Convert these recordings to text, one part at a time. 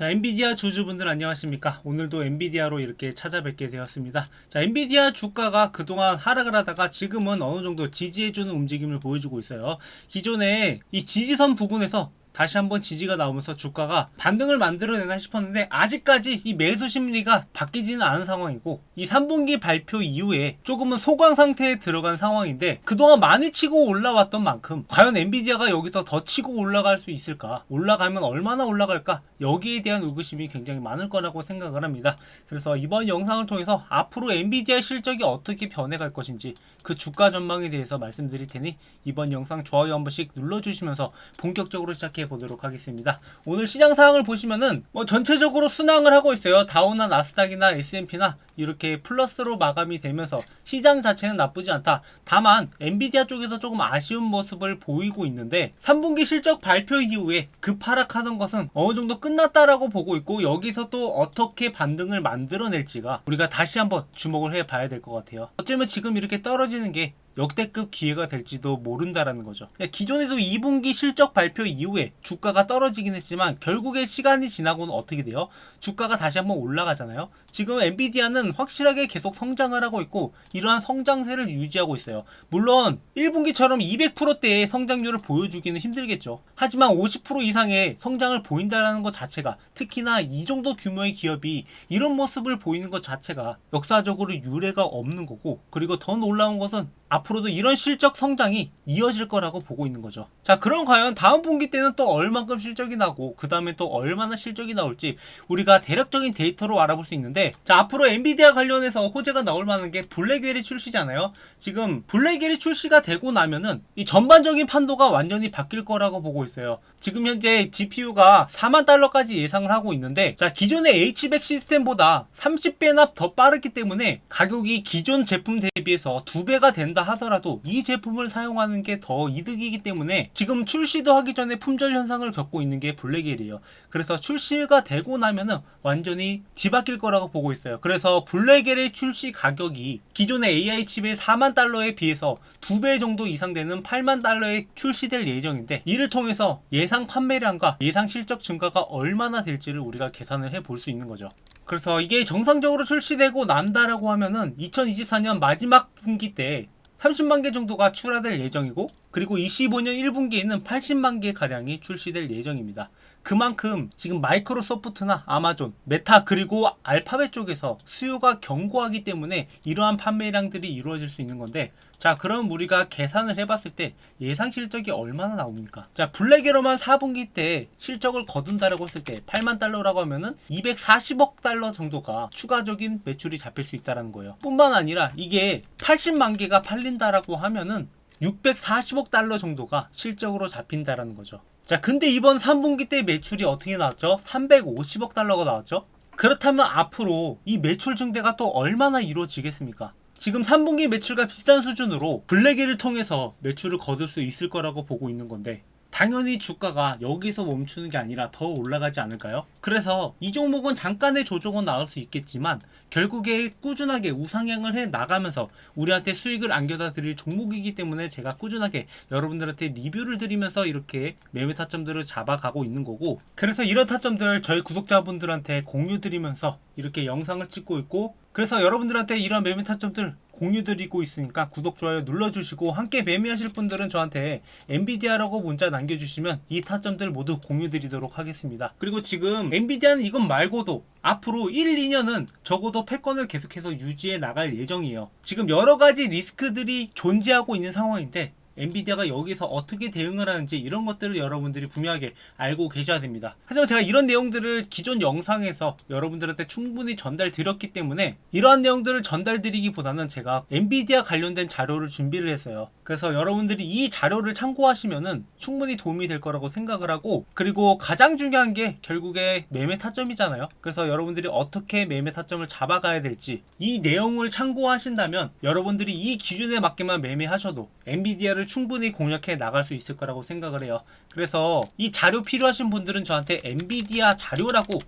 자, 엔비디아 주주분들 안녕하십니까? 오늘도 엔비디아로 이렇게 찾아뵙게 되었습니다. 자, 엔비디아 주가가 그동안 하락을 하다가 지금은 어느 정도 지지해주는 움직임을 보여주고 있어요. 기존에 이 지지선 부근에서 다시 한번 지지가 나오면서 주가가 반등을 만들어내나 싶었는데 아직까지 이 매수 심리가 바뀌지는 않은 상황이고 이 3분기 발표 이후에 조금은 소강 상태에 들어간 상황인데 그동안 많이 치고 올라왔던 만큼 과연 엔비디아가 여기서 더 치고 올라갈 수 있을까? 올라가면 얼마나 올라갈까? 여기에 대한 의구심이 굉장히 많을 거라고 생각을 합니다. 그래서 이번 영상을 통해서 앞으로 엔비디아 실적이 어떻게 변해갈 것인지 그 주가 전망에 대해서 말씀드릴 테니 이번 영상 좋아요 한 번씩 눌러주시면서 본격적으로 시작해 보도록 하겠습니다. 오늘 시장 상황을 보시면은 뭐 전체적으로 순항을 하고 있어요. 다우나 나스닥이나 S&P나 이렇게 플러스로 마감이 되면서 시장 자체는 나쁘지 않다. 다만 엔비디아 쪽에서 조금 아쉬운 모습을 보이고 있는데 3분기 실적 발표 이후에 급하락하는 것은 어느 정도 끝났다라고 보고 있고 여기서 또 어떻게 반등을 만들어낼지가 우리가 다시 한번 주목을 해 봐야 될 것 같아요. 어쩌면 지금 이렇게 떨어지는 게 역대급 기회가 될지도 모른다라는 거죠. 그러니까 기존에도 2분기 실적 발표 이후에 주가가 떨어지긴 했지만 결국에 시간이 지나고는 어떻게 돼요? 주가가 다시 한번 올라가잖아요. 지금 엔비디아는 확실하게 계속 성장을 하고 있고 이러한 성장세를 유지하고 있어요. 물론 1분기처럼 200%대의 성장률을 보여주기는 힘들겠죠. 하지만 50% 이상의 성장을 보인다라는 것 자체가 특히나 이 정도 규모의 기업이 이런 모습을 보이는 것 자체가 역사적으로 유례가 없는 거고 그리고 더 놀라운 것은 앞으로도 이런 실적 성장이 이어질 거라고 보고 있는 거죠. 자, 그럼 과연 다음 분기 때는 또 얼만큼 실적이 나고 그 다음에 또 얼마나 실적이 나올지 우리가 대략적인 데이터로 알아볼 수 있는데 자, 앞으로 엔비디아 관련해서 호재가 나올 만한 게 블랙웰이 출시잖아요. 지금 블랙웰이 출시가 되고 나면은 이 전반적인 판도가 완전히 바뀔 거라고 보고 있어요. 지금 현재 GPU가 4만 달러까지 예상을 하고 있는데 자, 기존의 H백 시스템보다 30배나 더 빠르기 때문에 가격이 기존 제품 대비해서 2배가 된다 하더라도 이 제품을 사용하는 게 더 이득이기 때문에 지금 출시도 하기 전에 품절 현상을 겪고 있는 게 블랙웰이에요. 그래서 출시가 되고 나면은 완전히 뒤바뀔 거라고 보고 있어요. 그래서 블랙웰의 출시 가격이 기존의 AI 칩의 4만 달러에 비해서 2배 정도 이상 되는 8만 달러에 출시될 예정인데 이를 통해서 예상 판매량과 예상 실적 증가가 얼마나 될지를 우리가 계산을 해 볼 수 있는 거죠. 그래서 이게 정상적으로 출시되고 난다라고 하면은 2024년 마지막 분기 때 30만 개 정도가 출하될 예정이고 그리고 25년 1분기에는 80만 개 가량이 출시될 예정입니다. 그만큼 지금 마이크로소프트나 아마존, 메타 그리고 알파벳 쪽에서 수요가 견고하기 때문에 이러한 판매량들이 이루어질 수 있는 건데 자 그럼 우리가 계산을 해봤을 때 예상 실적이 얼마나 나옵니까? 자 블랙에로만 4분기 때 실적을 거둔다라고 했을 때 8만 달러라고 하면은 240억 달러 정도가 추가적인 매출이 잡힐 수 있다라는 거예요. 뿐만 아니라 이게 80만 개가 팔린다라고 하면은 640억 달러 정도가 실적으로 잡힌다라는 거죠. 자, 근데 이번 3분기 때 매출이 어떻게 나왔죠? 350억 달러가 나왔죠? 그렇다면 앞으로 이 매출 증대가 또 얼마나 이루어지겠습니까? 지금 3분기 매출과 비슷한 수준으로 블랙에를 통해서 매출을 거둘 수 있을 거라고 보고 있는 건데 당연히 주가가 여기서 멈추는 게 아니라 더 올라가지 않을까요? 그래서 이 종목은 잠깐의 조정은 나올 수 있겠지만 결국에 꾸준하게 우상향을 해 나가면서 우리한테 수익을 안겨다 드릴 종목이기 때문에 제가 꾸준하게 여러분들한테 리뷰를 드리면서 이렇게 매매 타점들을 잡아가고 있는 거고 그래서 이런 타점들 저희 구독자분들한테 공유 드리면서 이렇게 영상을 찍고 있고 그래서 여러분들한테 이런 매매 타점들 공유 드리고 있으니까 구독 좋아요 눌러주시고 함께 매매하실 분들은 저한테 엔비디아라고 문자 남겨주시면 이 타점들 모두 공유 드리도록 하겠습니다. 그리고 지금 엔비디아는 이것 말고도 앞으로 1, 2년은 적어도 패권을 계속해서 유지해 나갈 예정이에요. 지금 여러 가지 리스크들이 존재하고 있는 상황인데 엔비디아가 여기서 어떻게 대응을 하는지 이런 것들을 여러분들이 분명하게 알고 계셔야 됩니다. 하지만 제가 이런 내용들을 기존 영상에서 여러분들한테 충분히 전달 드렸기 때문에 이러한 내용들을 전달 드리기보다는 제가 엔비디아 관련된 자료를 준비를 했어요. 그래서 여러분들이 이 자료를 참고하시면은 충분히 도움이 될 거라고 생각을 하고 그리고 가장 중요한 게 결국에 매매 타점이잖아요. 그래서 여러분들이 어떻게 매매 타점을 잡아가야 될지 이 내용을 참고하신다면 여러분들이 이 기준에 맞게만 매매하셔도 엔비디아를 충분히 공략해 나갈 수 있을 거라고 생각을 해요. 그래서 이 자료 필요하신 분들은 저한테 엔비디아 자료라고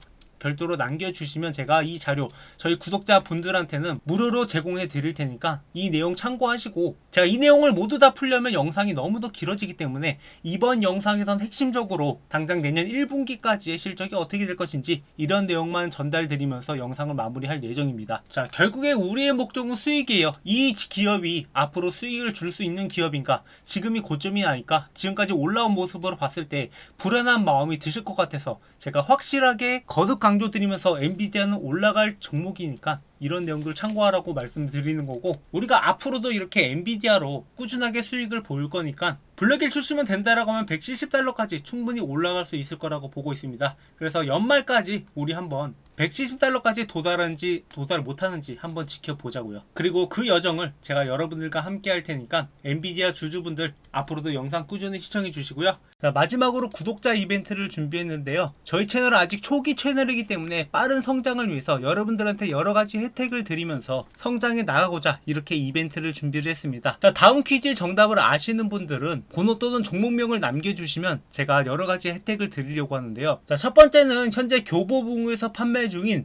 별도로 남겨주시면 제가 이 자료 저희 구독자 분들한테는 무료로 제공해 드릴 테니까 이 내용 참고하시고 제가 이 내용을 모두 다 풀려면 영상이 너무도 길어지기 때문에 이번 영상에선 핵심적으로 당장 내년 1분기까지의 실적이 어떻게 될 것인지 이런 내용만 전달드리면서 영상을 마무리할 예정입니다. 자, 결국에 우리의 목적은 수익이에요. 이 기업이 앞으로 수익을 줄 수 있는 기업인가? 지금이 고점이 아닐까? 지금까지 올라온 모습으로 봤을 때 불안한 마음이 드실 것 같아서 제가 확실하게 거듭 강 조드리면서 엔비디아는 올라갈 종목이니까 이런 내용들 참고하라고 말씀드리는 거고 우리가 앞으로도 이렇게 엔비디아로 꾸준하게 수익을 볼 거니까 블랙일 출시면 된다라고 하면 170달러까지 충분히 올라갈 수 있을 거라고 보고 있습니다. 그래서 연말까지 우리 한번 170달러까지 도달하는지 도달 못하는지 한번 지켜보자고요. 그리고 그 여정을 제가 여러분들과 함께 할 테니까 엔비디아 주주분들 앞으로도 영상 꾸준히 시청해 주시고요. 자, 마지막으로 구독자 이벤트를 준비했는데요. 저희 채널은 아직 초기 채널이기 때문에 빠른 성장을 위해서 여러분들한테 여러 가지 혜택을 드리면서 성장해 나가고자 이렇게 이벤트를 준비를 했습니다. 자, 다음 퀴즈 정답을 아시는 분들은 번호 또는 종목명을 남겨주시면 제가 여러 가지 혜택을 드리려고 하는데요. 자, 첫 번째는 현재 교보문고에서 판매 중인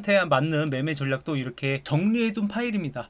맞는 매매 전략도 이렇게 정리해둔 파일입니다.